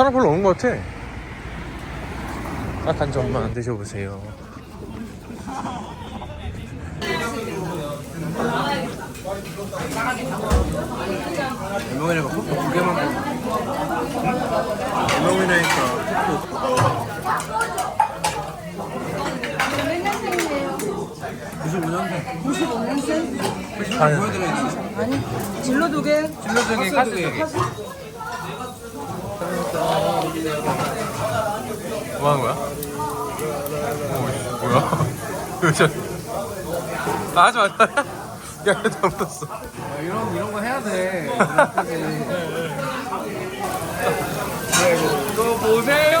사람 별로 없는 것 같아. 딱한 점만 드셔보세요. 애명이니까 코코 두 개만 먹어. 애명이니까 아니, 아니 진로 두 개. 진로 중에 카스 두 개. 뭐 하는 거야? 어, 뭐야? 왜 저... 아, 하지 마. 야, 잘못했어. 이런 이런 거 해야 돼. 이거 보세요!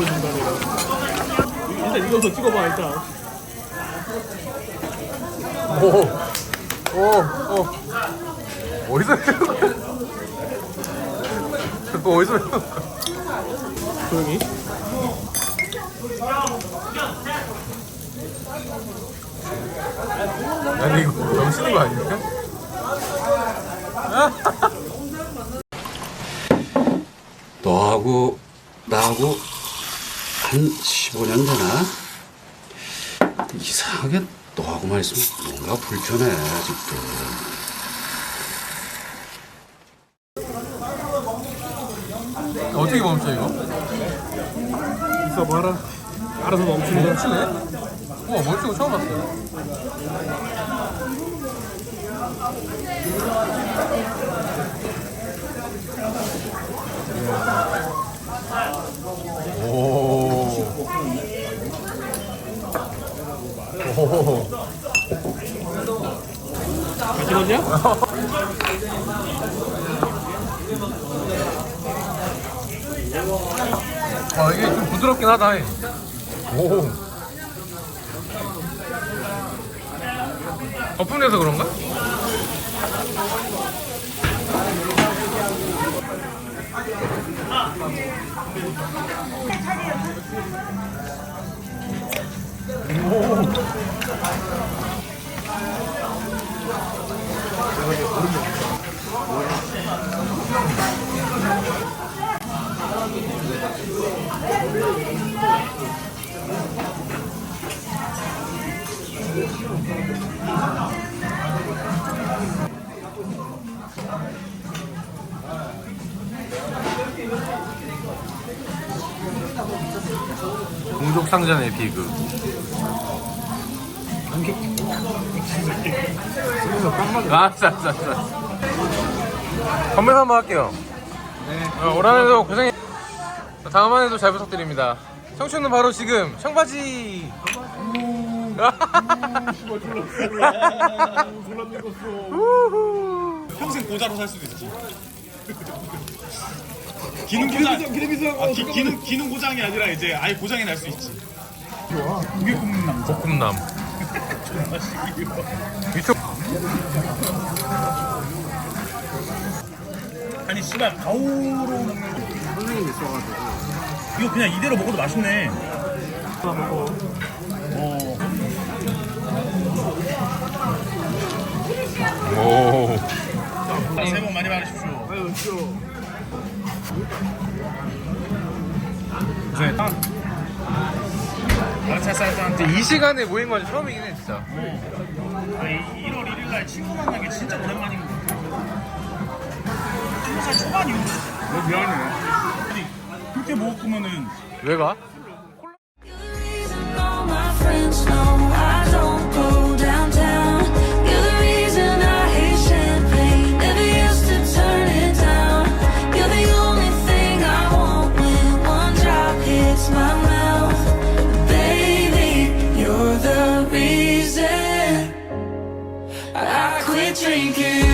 이 좋은데? 일단 이거 더 찍어봐 일단. 오. 오, 오. 어디서 거야? 그거 어디서 배운 거야? 조용히. 아니, 이거 넘치는 거 아닙니까? 너하고 나하고 한 15년 되나? 이상하게 너하고만 있으면 뭔가 불편해 아직도 어떻게 멈춰, 이거? 있어봐라. 알아서 멈추는 거. 멈추네? 우와, 거 처음 봤어요. 오. 오. 잠시만요. 아, 이게 좀 부드럽긴 하다. 이. 오. 거품내서 그런가? 상전의 비극. 아, 알았어, 알았어, 알았어. 건배 한번 할게요. 네. 어, 올 한해도 고생해. 다음 한 해도 잘 부탁드립니다. 청춘은 바로 지금 청바지. 평생 고자로 살 수도 있지. 기능 고장, 기능 기능, 아, 기, 기능 기능 고장이 아니라 이제 아예 고장이 날 수 있지. 그게 굽는 남자. 볶음남. 이쪽 아니 씨발 가오로 먹는 선생님 있어가지고. 이거 그냥 이대로 먹어도 맛있네. 어. 오. 자, 새해 복 많이 받으십시오. 아유, 쇼. 네, 딱. 아차싸한테 이 시간에 모인 건 처음이긴 해 진짜. 1월 1일 날 친구 만난 게 진짜 오랜만인 것 같아. 20살 초반 이후로. 너 미안해. 아니, 그렇게 먹었으면은 왜 가? drinking.